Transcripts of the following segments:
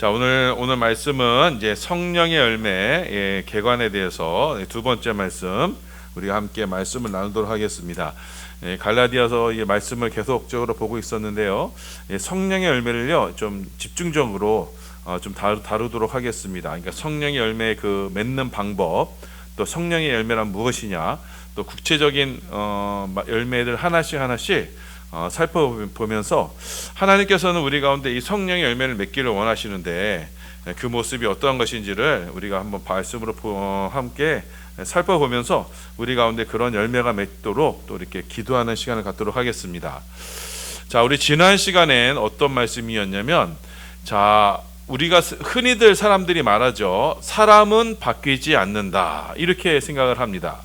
자 오늘 오늘 말씀은 이제 성령의 열매 예, 개관에 대해서 두 번째 말씀 우리가 함께 말씀을 나누도록 하겠습니다. 예, 갈라디아서 이 말씀을 계속적으로 보고 있었는데요. 예, 성령의 열매를요 좀 집중적으로 어, 좀 다루, 다루도록 하겠습니다. 그러니까 성령의 열매 그 맺는 방법, 또 성령의 열매란 무엇이냐, 또 구체적인 어, 마- 열매들 하나씩 하나씩 어, 살펴보면서 하나님께서는 우리 가운데 이 성령의 열매를 맺기를 원하시는데 예, 그 모습이 어떠한 것인지를 우리가 한번 말씀으로 보- 어, 함께 살펴보면서 우리 가운데 그런 열매가 맺도록 또 이렇게 기도하는 시간을 갖도록 하겠습니다. 자, 우리 지난 시간엔 어떤 말씀이었냐면 자, 우리가 스- 흔히들 사람들이 말하죠. 사람은 바뀌지 않는다. 이렇게 생각을 합니다.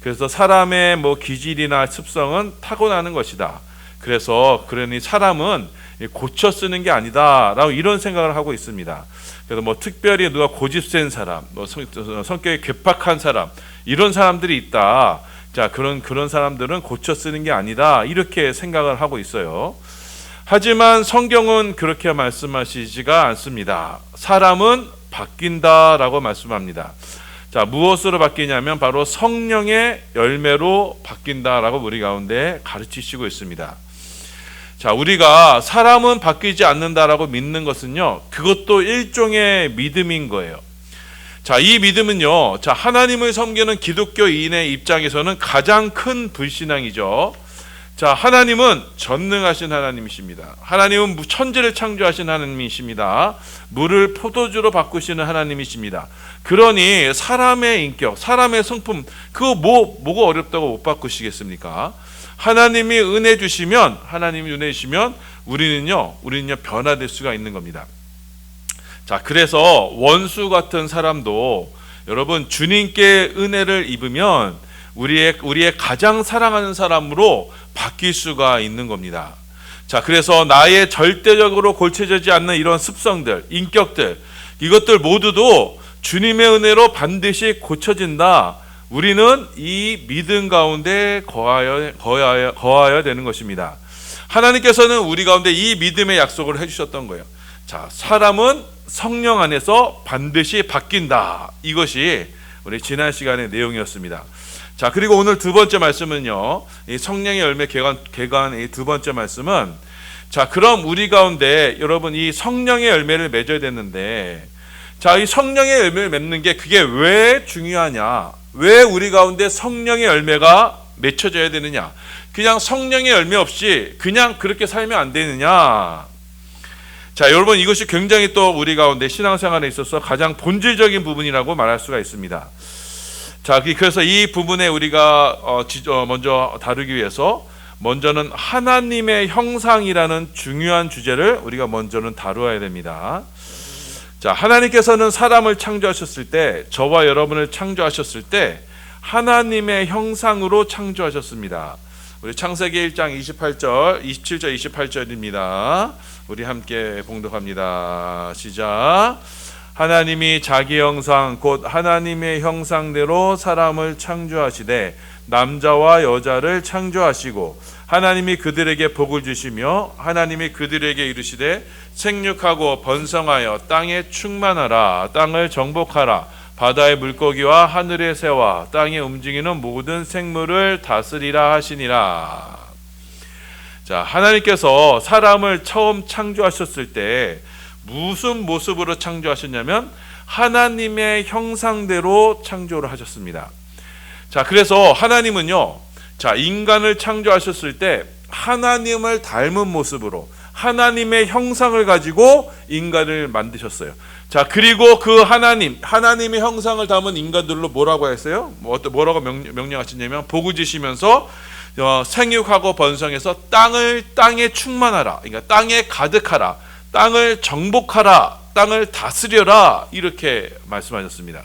그래서 사람의 뭐 기질이나 습성은 타고나는 것이다. 그래서 그러니 사람은 고쳐 쓰는 게 아니다라고 이런 생각을 하고 있습니다. 그래서 뭐 특별히 누가 고집센 사람, 뭐 성, 성격이 괴팍한 사람 이런 사람들이 있다. 자 그런 그런 사람들은 고쳐 쓰는 게 아니다 이렇게 생각을 하고 있어요. 하지만 성경은 그렇게 말씀하시지가 않습니다. 사람은 바뀐다라고 말씀합니다. 자, 무엇으로 바뀌냐면 바로 성령의 열매로 바뀐다라고 우리 가운데 가르치시고 있습니다. 자, 우리가 사람은 바뀌지 않는다라고 믿는 것은요, 그것도 일종의 믿음인 거예요. 자, 이 믿음은요, 자, 하나님을 섬기는 기독교인의 입장에서는 가장 큰 불신앙이죠. 자, 하나님은 전능하신 하나님이십니다. 하나님은 무- 천지를 창조하신 하나님이십니다. 물을 포도주로 바꾸시는 하나님이십니다. 그러니 사람의 인격, 사람의 성품, 그거 뭐 뭐가 어렵다고 못 바꾸시겠습니까? 하나님이 은혜 주시면 하나님이 은혜 주시면 우리는요, 우리는요 변화될 수가 있는 겁니다. 자, 그래서 원수 같은 사람도 여러분 주님께 은혜를 입으면 우리의 우리의 가장 사랑하는 사람으로 바뀔 수가 있는 겁니다. 자, 그래서 나의 절대적으로 골쳐지지 않는 이런 습성들, 인격들, 이것들 모두도 주님의 은혜로 반드시 고쳐진다. 우리는 이 믿음 가운데 거하여, 거하여, 거하여 되는 것입니다. 하나님께서는 우리 가운데 이 믿음의 약속을 해주셨던 거예요. 자, 사람은 성령 안에서 반드시 바뀐다. 이것이 우리 지난 시간의 내용이었습니다. 자, 그리고 오늘 두 번째 말씀은요. 이 성령의 열매 개관 개관 이 두 번째 말씀은 자, 그럼 우리 가운데 여러분 이 성령의 열매를 맺어야 되는데 자, 이 성령의 열매를 맺는 게 그게 왜 중요하냐? 왜 우리 가운데 성령의 열매가 맺혀져야 되느냐? 그냥 성령의 열매 없이 그냥 그렇게 살면 안 되느냐? 자, 여러분 이것이 굉장히 또 우리 가운데 신앙생활에 있어서 가장 본질적인 부분이라고 말할 수가 있습니다. 자, 그- 그래서 이 부분에 우리가 어, 지- 어, 먼저 다루기 위해서 먼저는 하나님의 형상이라는 중요한 주제를 우리가 먼저는 다루어야 됩니다. 자, 하나님께서는 사람을 창조하셨을 때, 저와 여러분을 창조하셨을 때, 하나님의 형상으로 창조하셨습니다. 우리 창세기 1장 28절, 27절, 28절입니다. 우리 함께 봉독합니다. 시작. 하나님이 자기 형상 곧 하나님의 형상대로 사람을 창조하시되 남자와 여자를 창조하시고 하나님이 그들에게 복을 주시며 하나님이 그들에게 이르시되 생육하고 번성하여 땅에 충만하라 땅을 정복하라 바다의 물고기와 하늘의 새와 땅에 움직이는 모든 생물을 다스리라 하시니라. 자, 하나님께서 사람을 처음 창조하셨을 때 무슨 모습으로 창조하셨냐면 하나님의 형상대로 창조를 하셨습니다. 자, 그래서 하나님은요, 자, 인간을 창조하셨을 때 하나님을 닮은 모습으로 하나님의 형상을 가지고 인간을 만드셨어요. 자, 그리고 그 하나님, 하나님의 형상을 담은 인간들로 뭐라고 했어요? 뭐, 뭐라고 명, 명령하셨냐면, 복을 주시면서 어, 생육하고 번성해서 땅을 땅에 충만하라. 그러니까 땅에 가득하라. 땅을 정복하라. 땅을 다스려라. 이렇게 말씀하셨습니다.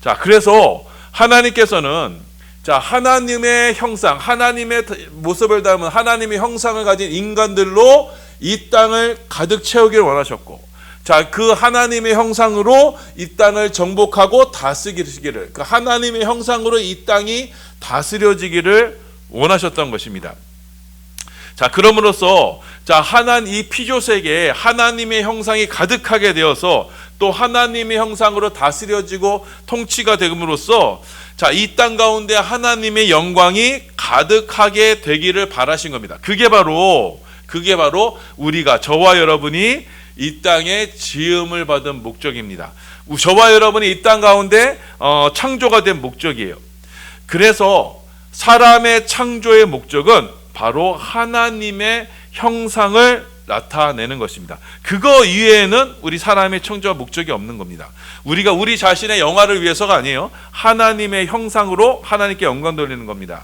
자, 그래서 하나님께서는 자, 하나님의 형상, 하나님의 모습을 담은 하나님의 형상을 가진 인간들로 이 땅을 가득 채우기를 원하셨고 자, 그 하나님의 형상으로 이 땅을 정복하고 다스리기를 그 하나님의 형상으로 이 땅이 다스려지기를 원하셨던 것입니다. 자, 그럼으로써 자, 하나님 이 피조 세계에 하나님의 형상이 가득하게 되어서 또 하나님의 형상으로 다스려지고 통치가 됨으로써 자, 이 땅 가운데 하나님의 영광이 가득하게 되기를 바라신 겁니다. 그게 바로 그게 바로 우리가 저와 여러분이 이 땅에 지음을 받은 목적입니다. 저와 여러분이 이 땅 가운데 어, 창조가 된 목적이에요. 그래서 사람의 창조의 목적은 바로 하나님의 형상을 나타내는 것입니다. 그거 이외에는 우리 사람의 창조와 목적이 없는 겁니다. 우리가 우리 자신의 영화를 위해서가 아니에요. 하나님의 형상으로 하나님께 영광 돌리는 겁니다.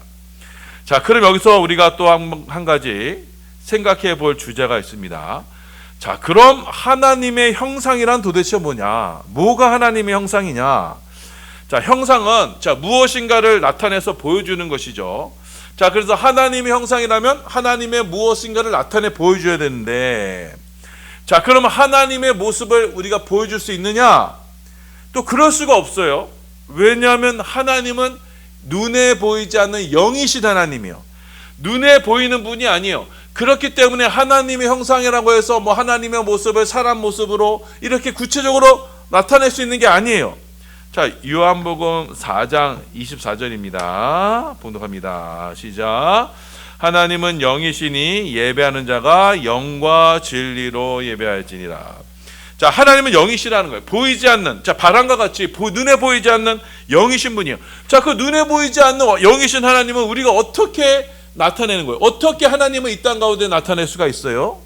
자, 그럼 여기서 우리가 또 한 가지 생각해 볼 주제가 있습니다. 자, 그럼 하나님의 형상이란 도대체 뭐냐? 뭐가 하나님의 형상이냐? 자, 형상은 자, 무엇인가를 나타내서 보여주는 것이죠. 자, 그래서 하나님의 형상이라면 하나님의 무엇인가를 나타내 보여줘야 되는데, 자, 그럼 하나님의 모습을 우리가 보여줄 수 있느냐? 또 그럴 수가 없어요. 왜냐하면 하나님은 눈에 보이지 않는 영이신 하나님이요. 눈에 보이는 분이 아니에요. 그렇기 때문에 하나님의 형상이라고 해서 뭐 하나님의 모습을 사람 모습으로 이렇게 구체적으로 나타낼 수 있는 게 아니에요. 자, 요한복음 4장 24절입니다. 봉독합니다. 시작. 하나님은 영이시니 예배하는 자가 영과 진리로 예배할지니라. 자, 하나님은 영이시라는 거예요. 보이지 않는, 자, 바람과 같이 보, 눈에 보이지 않는 영이신 분이요. 자, 그 눈에 보이지 않는 영이신 하나님은 우리가 어떻게 나타내는 거예요? 어떻게 하나님은 이 땅 가운데 나타낼 수가 있어요?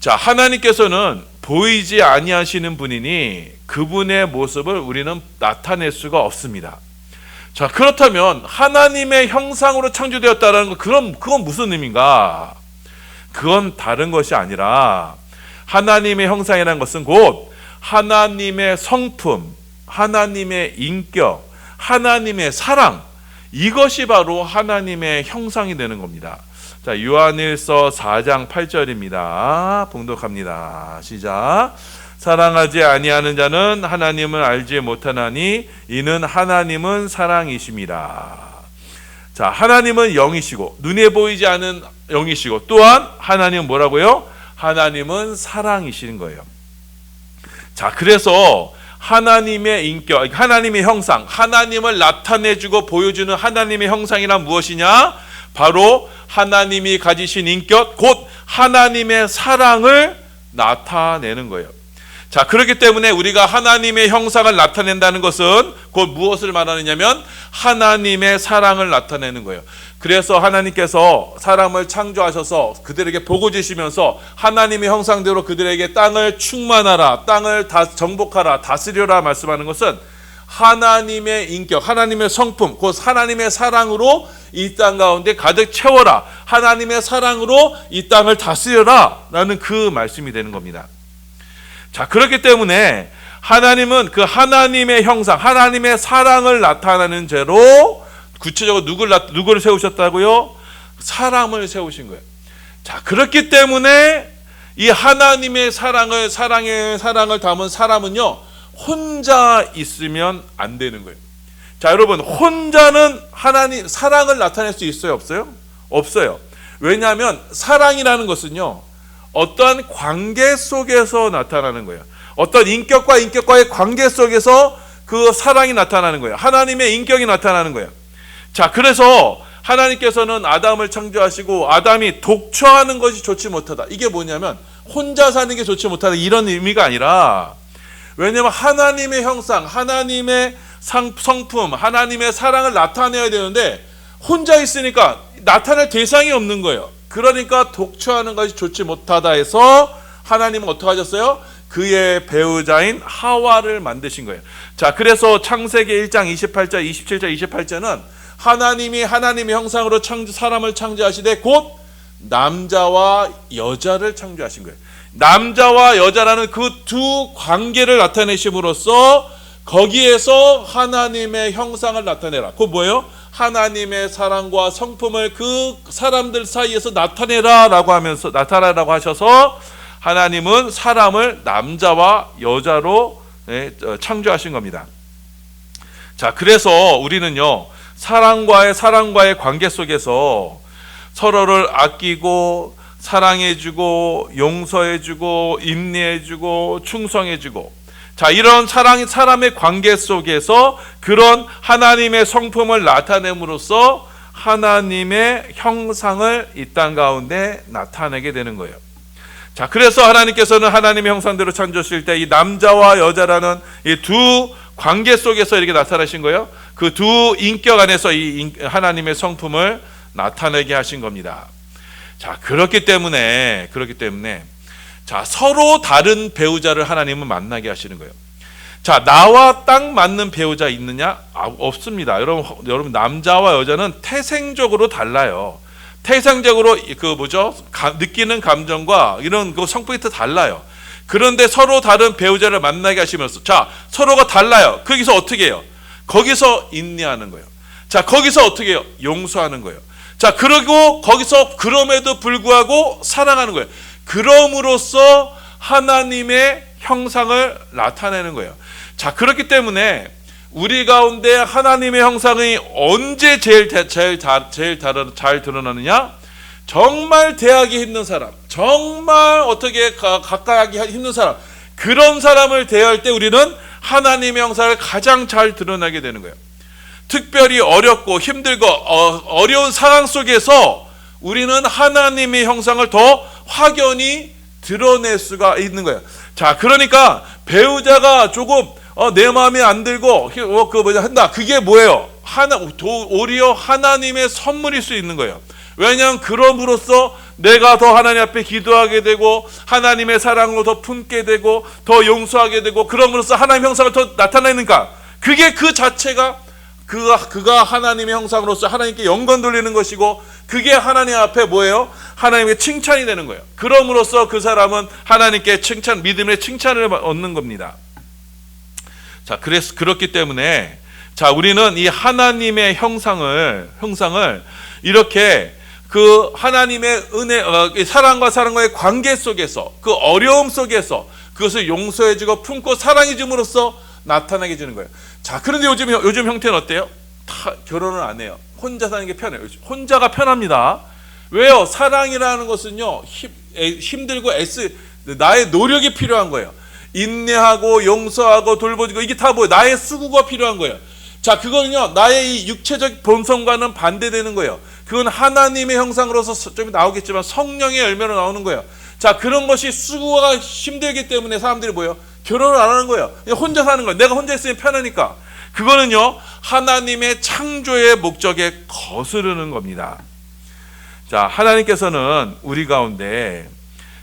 자, 하나님께서는 보이지 아니하시는 분이니 그분의 모습을 우리는 나타낼 수가 없습니다. 자, 그렇다면 하나님의 형상으로 창조되었다는 거 그럼 그건 무슨 의미인가? 그건 다른 것이 아니라 하나님의 형상이라는 것은 곧 하나님의 성품, 하나님의 인격, 하나님의 사랑 이것이 바로 하나님의 형상이 되는 겁니다. 자, 요한일서 4장 8절입니다. 봉독합니다. 시작. 사랑하지 아니하는 자는 하나님을 알지 못하나니 이는 하나님은 사랑이심이라. 자, 하나님은 영이시고 눈에 보이지 않는 영이시고 또한 하나님은 뭐라고요? 하나님은 사랑이신 거예요. 자, 그래서 하나님의 인격, 하나님의 형상, 하나님을 나타내주고 보여주는 하나님의 형상이란 무엇이냐? 바로 하나님이 가지신 인격, 곧 하나님의 사랑을 나타내는 거예요. 자, 그렇기 때문에 우리가 하나님의 형상을 나타낸다는 것은 곧 무엇을 말하느냐면 하나님의 사랑을 나타내는 거예요. 그래서 하나님께서 사람을 창조하셔서 그들에게 복을 주시면서 하나님의 형상대로 그들에게 땅을 충만하라, 땅을 다 정복하라, 다스려라 말씀하는 것은 하나님의 인격, 하나님의 성품, 곧 하나님의 사랑으로 이 땅 가운데 가득 채워라. 하나님의 사랑으로 이 땅을 다스려라. 라는 그 말씀이 되는 겁니다. 자, 그렇기 때문에 하나님은 그 하나님의 형상, 하나님의 사랑을 나타내는 죄로 구체적으로 누굴, 누구를 세우셨다고요? 사람을 세우신 거예요. 자, 그렇기 때문에 이 하나님의 사랑을, 사랑의 사랑을 담은 사람은요, 혼자 있으면 안 되는 거예요. 자, 여러분, 혼자는 하나님, 사랑을 나타낼 수 있어요? 없어요? 없어요. 왜냐하면 사랑이라는 것은요, 어떠한 관계 속에서 나타나는 거예요. 어떤 인격과 인격과의 관계 속에서 그 사랑이 나타나는 거예요. 하나님의 인격이 나타나는 거예요. 자, 그래서 하나님께서는 아담을 창조하시고 아담이 독처하는 것이 좋지 못하다. 이게 뭐냐면 혼자 사는 게 좋지 못하다. 이런 의미가 아니라 왜냐하면 하나님의 형상, 하나님의 상, 성품, 하나님의 사랑을 나타내야 되는데 혼자 있으니까 나타낼 대상이 없는 거예요. 그러니까 독처하는 것이 좋지 못하다 해서 하나님은 어떻게 하셨어요? 그의 배우자인 하와를 만드신 거예요. 자, 그래서 창세기 1장 28절, 27절, 28절은 하나님이 하나님의 형상으로 창조, 사람을 창조하시되 곧 남자와 여자를 창조하신 거예요. 남자와 여자라는 그 두 관계를 나타내심으로써 거기에서 하나님의 형상을 나타내라. 그 뭐예요? 하나님의 사랑과 성품을 그 사람들 사이에서 나타내라라고 하면서 나타내라고 하셔서 하나님은 사람을 남자와 여자로 네, 창조하신 겁니다. 자, 그래서 우리는요 사랑과의 사랑과의 관계 속에서 서로를 아끼고 사랑해주고 용서해주고 인내해주고 충성해주고 자 이런 사랑 사람의 관계 속에서 그런 하나님의 성품을 나타냄으로써 하나님의 형상을 이 땅 가운데 나타내게 되는 거예요. 자 그래서 하나님께서는 하나님의 형상대로 창조하실 때 이 남자와 여자라는 이 두 관계 속에서 이렇게 나타나신 거예요. 그 두 인격 안에서 이 인- 하나님의 성품을 나타내게 하신 겁니다. 자, 그렇기 때문에 그렇기 때문에 자, 서로 다른 배우자를 하나님은 만나게 하시는 거예요. 자, 나와 딱 맞는 배우자 있느냐? 아, 없습니다. 여러분, 여러분 남자와 여자는 태생적으로 달라요. 태생적으로 그 뭐죠? 가- 느끼는 감정과 이런 그 성품이 다 달라요. 그런데 서로 다른 배우자를 만나게 하시면서 자, 서로가 달라요. 거기서 어떻게 해요? 거기서 인내하는 거예요. 자, 거기서 어떻게 해요? 용서하는 거예요. 자, 그리고 거기서 그럼에도 불구하고 사랑하는 거예요. 그럼으로써 하나님의 형상을 나타내는 거예요. 자, 그렇기 때문에 우리 가운데 하나님의 형상이 언제 제일 대- 제일 다- 제일 다- 잘 드러나느냐? 정말 대하기 힘든 사람, 정말 어떻게 가, 가까이 하기 힘든 사람, 그런 사람을 대할 때 우리는 하나님의 형상을 가장 잘 드러나게 되는 거예요. 특별히 어렵고 힘들고 어, 려운 상황 속에서 우리는 하나님의 형상을 더 확연히 드러낼 수가 있는 거예요. 자, 그러니까 배우자가 조금 어, 내 마음에 안 들고 히- 어, 그 뭐냐 한다. 그게 뭐예요? 하나 도, 오히려 하나님의 선물일 수 있는 거예요. 왜냐하면 그럼으로써 내가 더 하나님 앞에 기도하게 되고 하나님의 사랑으로 더 품게 되고 더 용서하게 되고 그럼으로써 하나님 형상을 더 나타내니까 그게 그 자체가 그가 그가 하나님의 형상으로서 하나님께 영광 돌리는 것이고 그게 하나님 앞에 뭐예요? 하나님의 칭찬이 되는 거예요. 그럼으로써 그 사람은 하나님께 칭찬 믿음의 칭찬을 얻는 겁니다. 자, 그래서 그렇기 때문에 자, 우리는 이 하나님의 형상을 형상을 이렇게 그 하나님의 은혜 어, 이 사랑과 사랑과의 관계 속에서 그 어려움 속에서 그것을 용서해 주고 품고 사랑해 줌으로써 나타나게 되는 거예요. 자, 그런데 요즘 요즘 형태는 어때요? 다 결혼을 안 해요. 혼자 사는 게 편해요. 혼자가 편합니다. 왜요? 사랑이라는 것은요 힘, 애, 힘들고 애쓰 나의 노력이 필요한 거예요. 인내하고 용서하고 돌보고 이게 다 뭐예요? 나의 수고가 필요한 거예요. 자, 그거는요 나의 이 육체적 본성과는 반대되는 거예요. 그건 하나님의 형상으로서 좀 나오겠지만 성령의 열매로 나오는 거예요. 자, 그런 것이 수고가 힘들기 때문에 사람들이 뭐예요? 결혼을 안 하는 거예요. 혼자 사는 거예요. 내가 혼자 있으면 편하니까. 그거는요 하나님의 창조의 목적에 거스르는 겁니다. 자, 하나님께서는 우리 가운데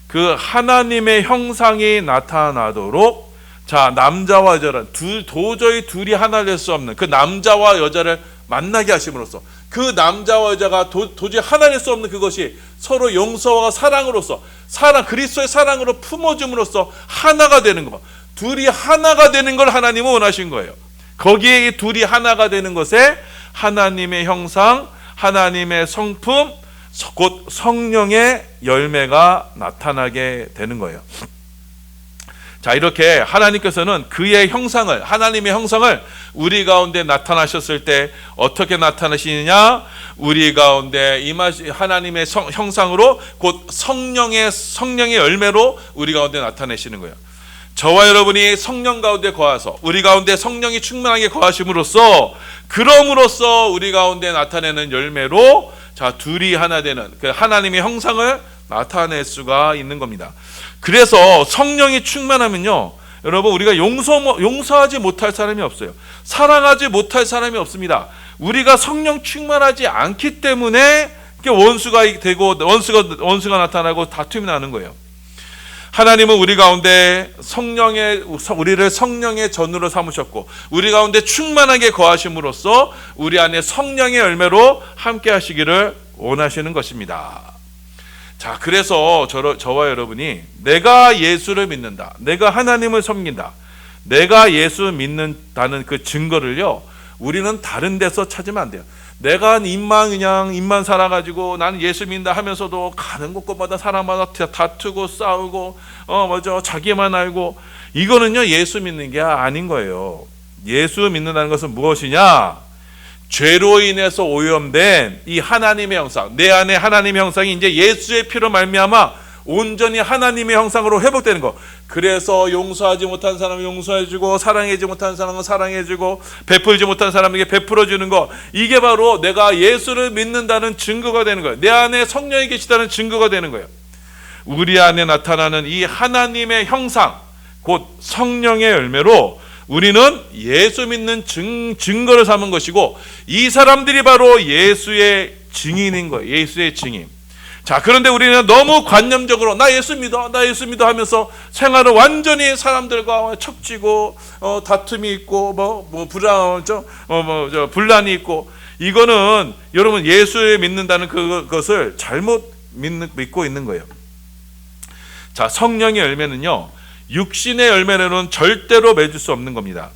그 하나님의 형상이 나타나도록 자, 남자와 여자를 두, 도저히 둘이 하나 될 수 없는 그 남자와 여자를 만나게 하심으로써 그 남자와 여자가 도, 도저히 하나 될 수 없는 그것이 서로 용서와 사랑으로서 사랑 그리스도의 사랑으로 품어줌으로써 하나가 되는 거. 둘이 하나가 되는 걸 하나님은 원하신 거예요. 거기에 이 둘이 하나가 되는 것에 하나님의 형상, 하나님의 성품, 곧 성령의 열매가 나타나게 되는 거예요. 자, 이렇게 하나님께서는 그의 형상을, 하나님의 형상을 우리 가운데 나타나셨을 때 어떻게 나타나시느냐? 우리 가운데 임하시 하나님의 성, 형상으로 곧 성령의 성령의 열매로 우리 가운데 나타내시는 거예요. 저와 여러분이 성령 가운데 거하서 우리 가운데 성령이 충만하게 거하심으로써 그럼으로써 우리 가운데 나타내는 열매로 자 둘이 하나 되는 그 하나님의 형상을 나타낼 수가 있는 겁니다. 그래서 성령이 충만하면요, 여러분 우리가 용서 용서하지 못할 사람이 없어요. 사랑하지 못할 사람이 없습니다. 우리가 성령 충만하지 않기 때문에 원수가 되고 원수가 원수가 나타나고 다툼이 나는 거예요. 하나님은 우리 가운데 성령의 우리를 성령의 전으로 삼으셨고 우리 가운데 충만하게 거하심으로써 우리 안에 성령의 열매로 함께 하시기를 원하시는 것입니다. 자, 그래서 저, 저와 여러분이 내가 예수를 믿는다. 내가 하나님을 섬긴다. 내가 예수 믿는다는 그 증거를요. 우리는 다른 데서 찾으면 안 돼요. 내가 입만 그냥 입만 살아가지고 나는 예수 믿는다 하면서도 가는 곳곳마다 사람마다 다투고 싸우고 어 맞아 자기만 알고 이거는요 예수 믿는 게 아닌 거예요. 예수 믿는다는 것은 무엇이냐? 죄로 인해서 오염된 이 하나님의 형상, 내 안에 하나님의 형상이 이제 예수의 피로 말미암아 온전히 하나님의 형상으로 회복되는 거. 그래서 용서하지 못한 사람은 용서해주고 사랑하지 못한 사람은 사랑해주고 베풀지 못한 사람에게 베풀어주는 거. 이게 바로 내가 예수를 믿는다는 증거가 되는 거예요. 내 안에 성령이 계시다는 증거가 되는 거예요. 우리 안에 나타나는 이 하나님의 형상, 곧 성령의 열매로 우리는 예수 믿는 증, 증거를 삼은 것이고 이 사람들이 바로 예수의 증인인 거예요. 예수의 증인. 자, 그런데 우리는 너무 관념적으로 나 예수 믿어, 나 예수 믿어 하면서 생활을 완전히 사람들과 척지고 어, 다툼이 있고 뭐, 뭐 불안, 저, 어, 뭐, 저, 분란이 있고 이거는 여러분 예수에 믿는다는 그것을 잘못 믿는, 믿고 있는 거예요. 자, 성령의 열매는요, 육신의 열매로는 절대로 맺을 수 없는 겁니다.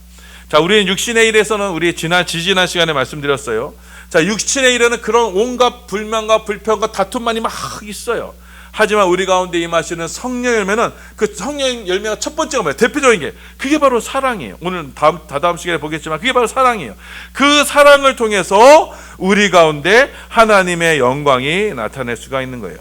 자, 우리는 육신의 일에서는 우리 지난 지지난 시간에 말씀드렸어요. 자, 육신의 일에는 그런 온갖 불만과 불평과 다툼만이 막 있어요. 하지만 우리 가운데 임하시는 성령 열매는 그 성령 열매가 첫 번째가 뭐예요? 대표적인 게 그게 바로 사랑이에요. 오늘 다음 다다음 시간에 보겠지만 그게 바로 사랑이에요. 그 사랑을 통해서 우리 가운데 하나님의 영광이 나타낼 수가 있는 거예요.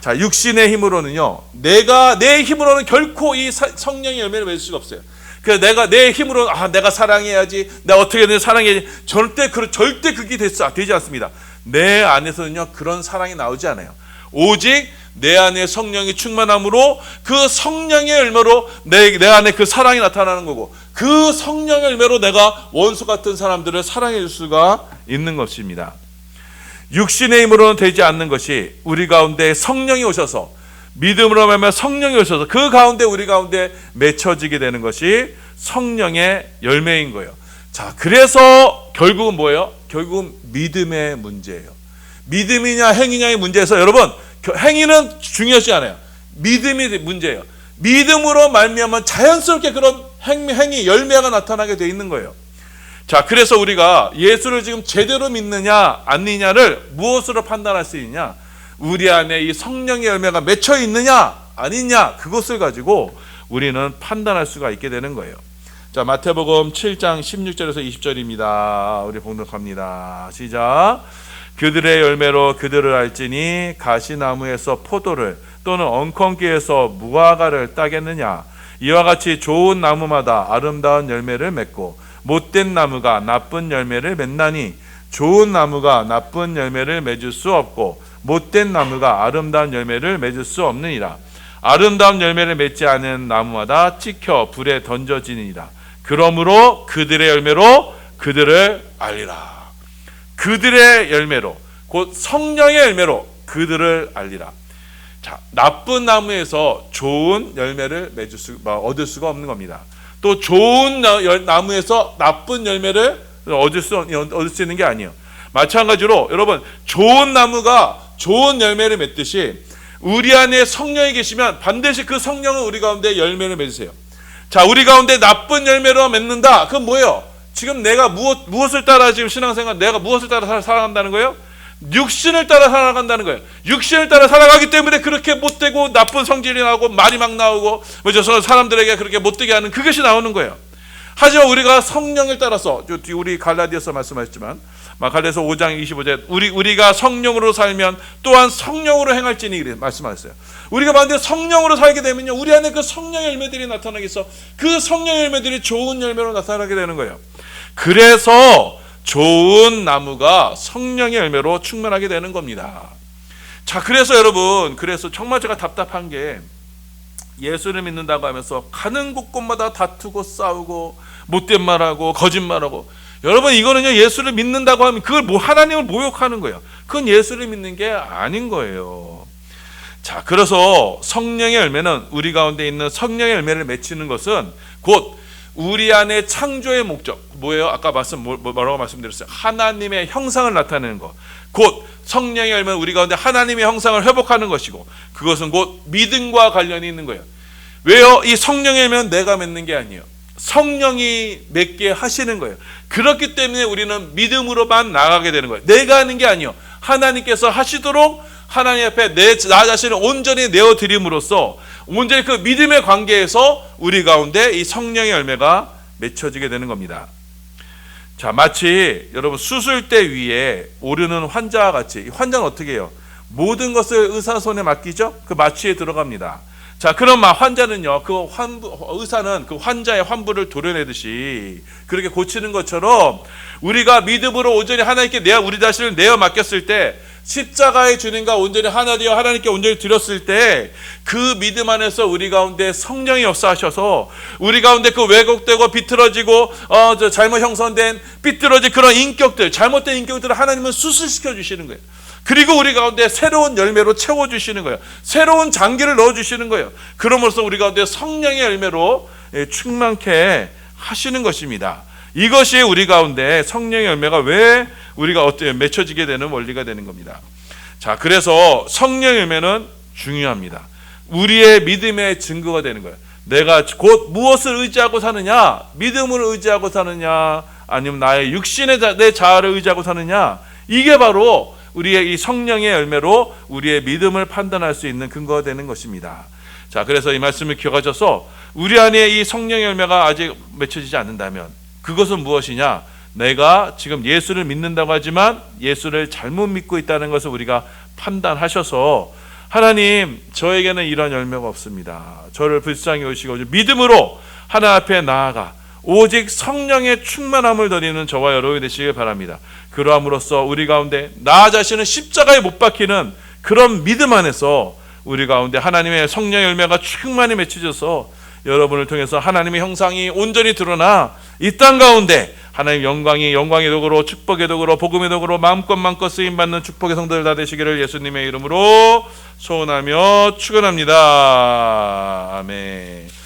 자, 육신의 힘으로는요. 내가 내 힘으로는 결코 이 사- 성령의 열매를 맺을 수가 없어요. 그래서 내가 내 힘으로 아 내가 사랑해야지, 내가 어떻게든 사랑해야지 절대 그 절대 그게 됐어 되지 않습니다. 내 안에서는요 그런 사랑이 나오지 않아요. 오직 내 안에 성령이 충만함으로 그 성령의 열매로 내, 내 안에 그 사랑이 나타나는 거고 그 성령의 열매로 내가 원수 같은 사람들을 사랑해 줄 수가 있는 것입니다. 육신의 힘으로는 되지 않는 것이 우리 가운데 성령이 오셔서 믿음으로 말하면 성령이 오셔서 그 가운데 우리 가운데 맺혀지게 되는 것이 성령의 열매인 거예요. 자, 그래서 결국은 뭐예요? 결국은 믿음의 문제예요. 믿음이냐 행위냐의 문제에서 여러분 겨- 행위는 중요하지 않아요. 믿음이 문제예요. 믿음으로 말미암아 자연스럽게 그런 행, 행위 열매가 나타나게 돼 있는 거예요. 자, 그래서 우리가 예수를 지금 제대로 믿느냐 아니냐를 무엇으로 판단할 수 있냐? 우리 안에 이 성령의 열매가 맺혀 있느냐 아니냐 그것을 가지고 우리는 판단할 수가 있게 되는 거예요. 자, 마태복음 7장 16절에서 20절입니다. 우리 봉독합니다. 시작. 그들의 열매로 그들을 알지니 가시나무에서 포도를 또는 엉겅퀴에서 무화과를 따겠느냐 이와 같이 좋은 나무마다 아름다운 열매를 맺고 못된 나무가 나쁜 열매를 맺나니 좋은 나무가 나쁜 열매를 맺을 수 없고 못된 나무가 아름다운 열매를 맺을 수 없느니라 아름다운 열매를 맺지 않은 나무마다 찍혀 불에 던져지니라 그러므로 그들의 열매로 그들을 알리라 그들의 열매로 곧 성령의 열매로 그들을 알리라. 자, 나쁜 나무에서 좋은 열매를 맺을 수 뭐, 얻을 수가 없는 겁니다. 또 좋은 나무에서 나쁜 열매를 얻을 수 얻을 수 있는 게 아니에요. 마찬가지로 여러분 좋은 나무가 좋은 열매를 맺듯이 우리 안에 성령이 계시면 반드시 그 성령은 우리 가운데 열매를 맺으세요. 자, 우리 가운데 나쁜 열매로 맺는다. 그건 뭐예요? 지금 내가 무엇 무엇을 따라 지금 신앙생활 내가 무엇을 따라 살- 살아간다는 거예요? 육신을 따라 살아간다는 거예요. 육신을 따라 살아가기 때문에 그렇게 못되고 나쁜 성질이 나오고 말이 막 나오고 뭐죠? 서- 사람들에게 그렇게 못되게 하는 그것이 나오는 거예요. 하지만 우리가 성령을 따라서 우리 갈라디아서 말씀하셨지만 막 갈라디아서 5장 25절 우리 우리가 성령으로 살면 또한 성령으로 행할지니 이래 말씀하셨어요. 우리가 만약에 성령으로 살게 되면요. 우리 안에 그 성령의 열매들이 나타나겠어. 그 성령의 열매들이 좋은 열매로 나타나게 되는 거예요. 그래서 좋은 나무가 성령의 열매로 충만하게 되는 겁니다. 자, 그래서 여러분, 그래서 정말 제가 답답한 게 예수를 믿는다고 하면서 가는 곳곳마다 다투고 싸우고 못된 말하고 거짓말하고 여러분 이거는요 예수를 믿는다고 하면 그걸 뭐 하나님을 모욕하는 거예요. 그건 예수를 믿는 게 아닌 거예요. 자, 그래서 성령의 열매는 우리 가운데 있는 성령의 열매를 맺히는 것은 곧 우리 안에 창조의 목적 뭐예요? 아까 말씀 뭐- 뭐- 뭐라고 말씀드렸어요? 하나님의 형상을 나타내는 것. 곧 성령의 열매는 우리 가운데 하나님의 형상을 회복하는 것이고 그것은 곧 믿음과 관련이 있는 거예요. 왜요? 이 성령의 열매는 내가 맺는 게 아니에요. 성령이 맺게 하시는 거예요. 그렇기 때문에 우리는 믿음으로만 나가게 되는 거예요. 내가 하는 게 아니요. 하나님께서 하시도록 하나님 앞에 내, 나 자신을 온전히 내어 드림으로써 온전히 그 믿음의 관계에서 우리 가운데 이 성령의 열매가 맺혀지게 되는 겁니다. 자, 마치 여러분 수술대 위에 오르는 환자와 같이 이 환자는 어떻게 해요? 모든 것을 의사 손에 맡기죠? 그 마취에 들어갑니다. 자, 그럼 막 환자는요, 그 환부, 의사는 그 환자의 환부를 도려내듯이 그렇게 고치는 것처럼 우리가 믿음으로 온전히 하나님께 내어 우리 자신을 내어 맡겼을 때 십자가의 주님과 온전히 하나 되어 하나님께 온전히 드렸을 때 그 믿음 안에서 우리 가운데 성령이 역사하셔서 우리 가운데 그 왜곡되고 비틀어지고 어, 저 잘못 형성된 삐뚤어진 그런 인격들 잘못된 인격들을 하나님은 수술시켜 주시는 거예요. 그리고 우리 가운데 새로운 열매로 채워 주시는 거예요. 새로운 장기를 넣어 주시는 거예요. 그러면서 우리 가운데 성령의 열매로 예, 충만케 하시는 것입니다. 이것이 우리 가운데 성령의 열매가 왜 우리가 어떻게 맺혀지게 되는 원리가 되는 겁니다. 자, 그래서 성령의 열매는 중요합니다. 우리의 믿음의 증거가 되는 거예요. 내가 곧 무엇을 의지하고 사느냐? 믿음을 의지하고 사느냐? 아니면 나의 육신의 자, 내 자아를 의지하고 사느냐? 이게 바로 우리의 이 성령의 열매로 우리의 믿음을 판단할 수 있는 근거가 되는 것입니다. 자, 그래서 이 말씀을 기억하셔서 우리 안에 이 성령의 열매가 아직 맺혀지지 않는다면 그것은 무엇이냐? 내가 지금 예수를 믿는다고 하지만 예수를 잘못 믿고 있다는 것을 우리가 판단하셔서 하나님 저에게는 이런 열매가 없습니다. 저를 불쌍히 여시고 믿음으로 하나 앞에 나아가 오직 성령의 충만함을 드리는 저와 여러분이 되시길 바랍니다. 그러함으로써 우리 가운데 나 자신은 십자가에 못 박히는 그런 믿음 안에서 우리 가운데 하나님의 성령 열매가 충만히 맺혀져서 여러분을 통해서 하나님의 형상이 온전히 드러나 이 땅 가운데 하나님 영광이 영광의 도구로 축복의 도구로 복음의 도구로 마음껏 마음껏 쓰임 받는 축복의 성도들 다 되시기를 예수님의 이름으로 소원하며 축원합니다. 아멘.